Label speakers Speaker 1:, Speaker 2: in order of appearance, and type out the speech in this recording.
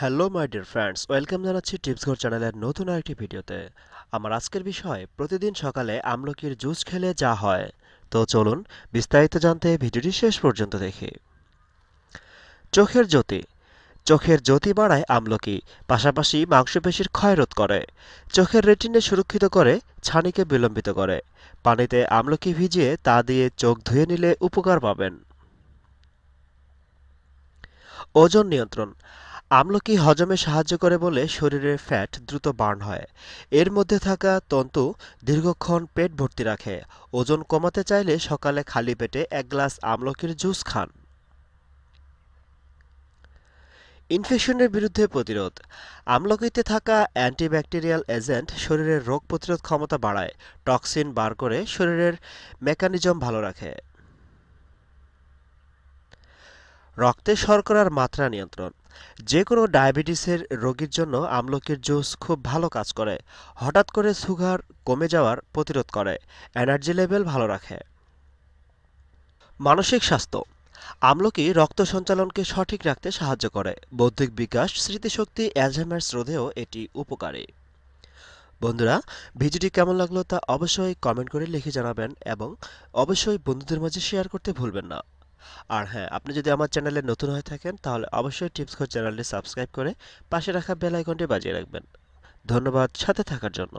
Speaker 1: Hello my dear friends welcome জানাচ্ছি tips ঘর চ্যানেলের নতুন আরেকটি ভিডিওতে। আমার আজকের বিষয়, প্রতিদিন সকালে আমলকির জুস খেলে যা হয়। তো চলুন, বিস্তারিত জানতে ভিডিওটি শেষ পর্যন্ত দেখি। চোখের জ্যোতি। চোখের জ্যোতি বাড়ায় আমলকি, পাশাপাশি মাংসপেশির ক্ষয়রোধ করে। চোখের রেটিনে সুরক্ষিত করে, ছানিকে বিলম্বিত করে। পানিতে আমলকি ভিজিয়ে তা দিয়ে চোখ ধুয়ে নিলে উপকার পাবেন। ওজন নিয়ন্ত্রণ। আমলকি হজমে সাহায্য করে বলে শরীরের ফ্যাট দ্রুত বার্ন হয়। এর মধ্যে থাকা তন্তু দীর্ঘক্ষণ পেট ভর্তি রাখে। ওজন কমাতে চাইলে সকালে খালি পেটে এক গ্লাস আমলকির জুস খান। ইনফেকশনের বিরুদ্ধে প্রতিরোধ। আমলকিতে থাকা অ্যান্টিব্যাকটেরিয়াল এজেন্ট শরীরের রোগ প্রতিরোধ ক্ষমতা বাড়ায়। টক্সিন বার করে শরীরের মেকানিজম ভালো রাখে। রক্তে শর্করার মাত্রা নিয়ন্ত্রণ। যে কোনো ডায়াবেটিসের রোগীর জন্য আমলকির জুস খুব ভালো কাজ করে। হঠাৎ করে সুগার কমে যাওয়ার প্রতিরোধ করে। এনার্জি লেভেল ভালো রাখে। মানসিক স্বাস্থ্য। আমলকি রক্ত সঞ্চালনকে সঠিক রাখতে সাহায্য করে। বৌদ্ধিক বিকাশ, স্মৃতিশক্তি অ্যালঝাইমার্স রোধেও এটি উপকারী। বন্ধুরা, ভিডিওটি কেমন লাগল তা অবশ্যই কমেন্ট করে লিখে জানাবেন এবং অবশ্যই বন্ধুদের মাঝে শেয়ার করতে ভুলবেন না। আর হ্যাঁ আপনি যদি আমার চ্যানেলে নতুন হয়ে থাকেন, তাহলে অবশ্যই টিপস খোঁজ চ্যানেলটি সাবস্ক্রাইব করে পাশে রাখা বেল আইকনটি বাজিয়ে রাখবেন। ধন্যবাদ, সাথে থাকার জন্য।